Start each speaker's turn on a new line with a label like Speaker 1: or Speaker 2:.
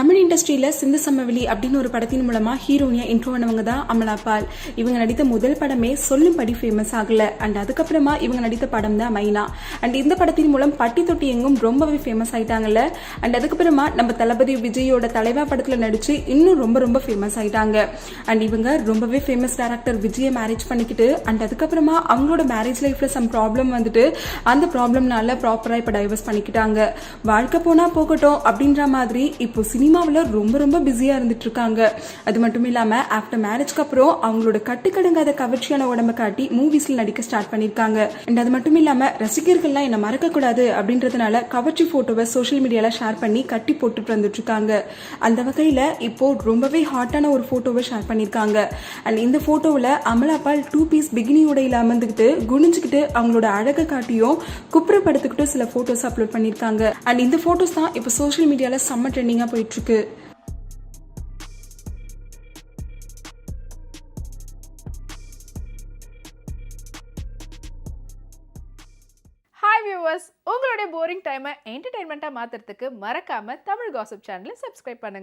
Speaker 1: தமிழ் இண்டஸ்ட்ரியில சிந்து சமவெளி அப்படின்னு ஒரு படத்தின் மூலமா ஹீரோனியா இன்ட்ரோ பண்ணவங்க தான் அமலா பால். இவங்க நடித்த முதல் படமே சொல்லும்படி ஃபேமஸ் ஆகல. அண்ட் அதுக்கப்புறமா இவங்க நடித்த படம் தான் மைனா. அண்ட் இந்த படத்தின் மூலம் பட்டி தொட்டி எங்கும் ரொம்பவே ஃபேமஸ் ஆயிட்டாங்கல்ல. அண்ட் அதுக்கப்புறமா நம்ம தளபதி விஜயோட தலைவா படத்துல நடிச்சு இன்னும் ரொம்ப ரொம்ப ஃபேமஸ் ஆயிட்டாங்க. அண்ட் இவங்க ரொம்பவே ஃபேமஸ் டேரக்டர் விஜயை மேரேஜ் பண்ணிக்கிட்டு அண்ட் அதுக்கப்புறமா அவங்களோட மேரேஜ் லைஃப்ல சம் ப்ராப்ளம் வந்துட்டு அந்த ப்ராப்ளம்னால ப்ராப்பரா இப்ப டைவர்ஸ் பண்ணிக்கிட்டாங்க. வாழ்க்கை போனா போகட்டும் அப்படின்ற மாதிரி இப்போ சினிமா சினிமாவில் ரொம்ப ரொம்ப பிஸியாக இருந்துட்டுருக்காங்க அது மட்டும் இல்லாமல் ஆஃப்டர் மேரேஜ்க்கு அப்புறம் அவங்களோட கட்டுக்கடங்காத கவர்ச்சியான உடம்ப காட்டி மூவிஸில் நடிக்க ஸ்டார்ட் பண்ணியிருக்காங்க அண்ட் அது மட்டும் இல்லாமல் ரசிகர்கள்லாம் என்னை மறக்கக்கூடாது அப்படின்றதுனால கவர்ச்சி ஃபோட்டோவை சோஷியல் மீடியாவில் ஷேர் பண்ணி கட்டி போட்டுட்டு வந்துட்டுருக்காங்க அந்த வகையில் இப்போ ரொம்பவே ஹாட்டான ஒரு ஃபோட்டோவை ஷேர் பண்ணிருக்காங்க. அண்ட் இந்த ஃபோட்டோவில் அமலாபால் டூ பீஸ் பிகினி உடையில் அமர்ந்துக்கிட்டு குனிஞ்சுக்கிட்டு அவங்களோட அழகை காட்டியும் குப்புறப்படுத்துக்கிட்டு சில ஃபோட்டோஸ் அப்லோட் பண்ணியிருக்காங்க அண்ட் இந்த ஃபோட்டோஸ் தான் இப்போ சோஷியல் மீடியாவில் செம்ம ட்ரெண்டிங்காக போயிட்டு இருக்கு.
Speaker 2: ஹாய் வியூவர்ஸ் உங்களுடைய போரிங் டைமை என்டர்டைன்மெண்ட்டாக மாற்றுறதுக்கு மறக்காம தமிழ் காசிப் சேனலை சப்ஸ்கிரைப் பண்ணுங்க.